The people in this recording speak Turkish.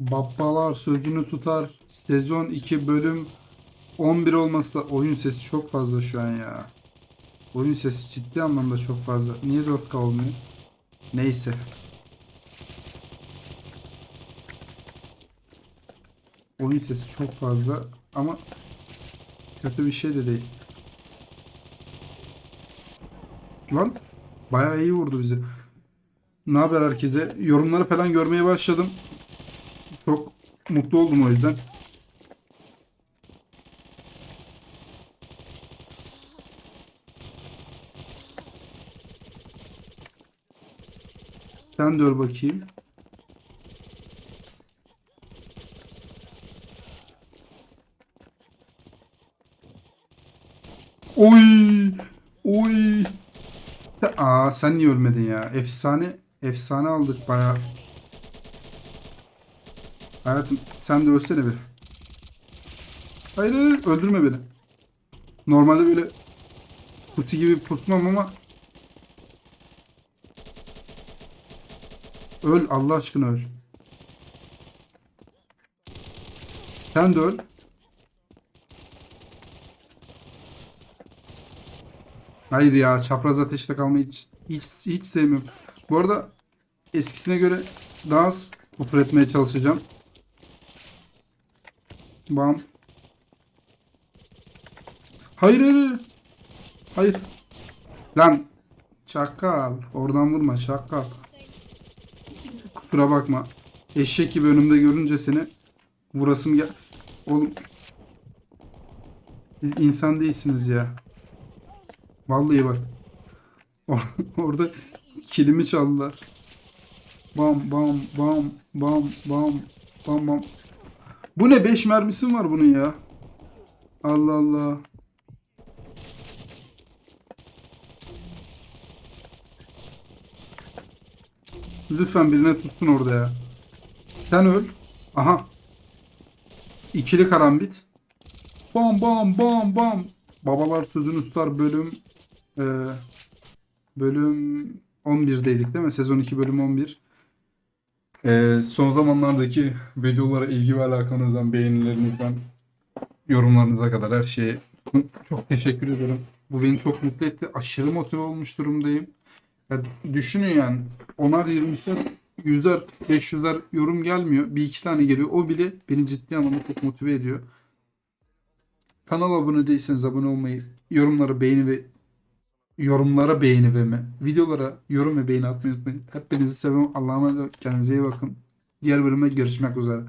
Babbalar sözünü tutar. Sezon 2 bölüm 11 olması da oyun sesi çok fazla şu an ya. Oyun sesi ciddi anlamda çok fazla. Niye 4K olmuyor? Neyse. Oyun sesi çok fazla ama kötü bir şey de değil. Lan bayağı iyi vurdu bizi. Ne haber herkese? Yorumları falan görmeye başladım. Çok mutlu oldum o yüzden. Sen de öl bakayım. Oy! Oy! Aa sen niye ölmedin ya? Efsane efsane aldık bayağı. Hayatım sen de ölsene bir. Hayır hayır öldürme beni. Normalde böyle puti gibi pusmam ama Öl Allah aşkına öl. Sen de öl. Hayır ya çapraz ateşte kalmayı hiç, hiç, hiç sevmiyorum. Bu arada eskisine göre daha az etmeye çalışacağım. Bam. Hayır hayır hayır. Lan. Çakal. Oradan vurma çakal. Kusura bakma. Eşek gibi önümde görünce seni vurasım gel. Oğlum. İnsan değilsiniz ya. Vallahi bak. Or- Orada kilimi çaldılar. Bam bam bam bam bam bam bam. Bu ne 5 mermisi mi var bunun ya? Allah Allah. Lütfen birine tutsun orada ya. Sen öl. Aha. İkili karambit. Bam bam bam bam. Babalar sözünü tutar bölüm e, bölüm 11'deydik değil mi? Sezon 2 bölüm 11. E, son zamanlardaki videolara ilgi ve alakanızdan, beğenilerinizden, yorumlarınıza kadar her şeye çok teşekkür ederim. Bu beni çok mutlu etti. Aşırı motive olmuş durumdayım. Ya düşünün yani onar yirmişler yüzler beş yüzler yorum gelmiyor. Bir iki tane geliyor. O bile beni ciddi anlamda çok motive ediyor. Kanala abone değilseniz abone olmayı, yorumlara beğeni ve yorumlara beğeni ve? Videolara yorum ve beğeni atmayı unutmayın. Hepinizi seviyorum. Allah'a emanet olun. Kendinize iyi bakın. Diğer bölümde görüşmek üzere.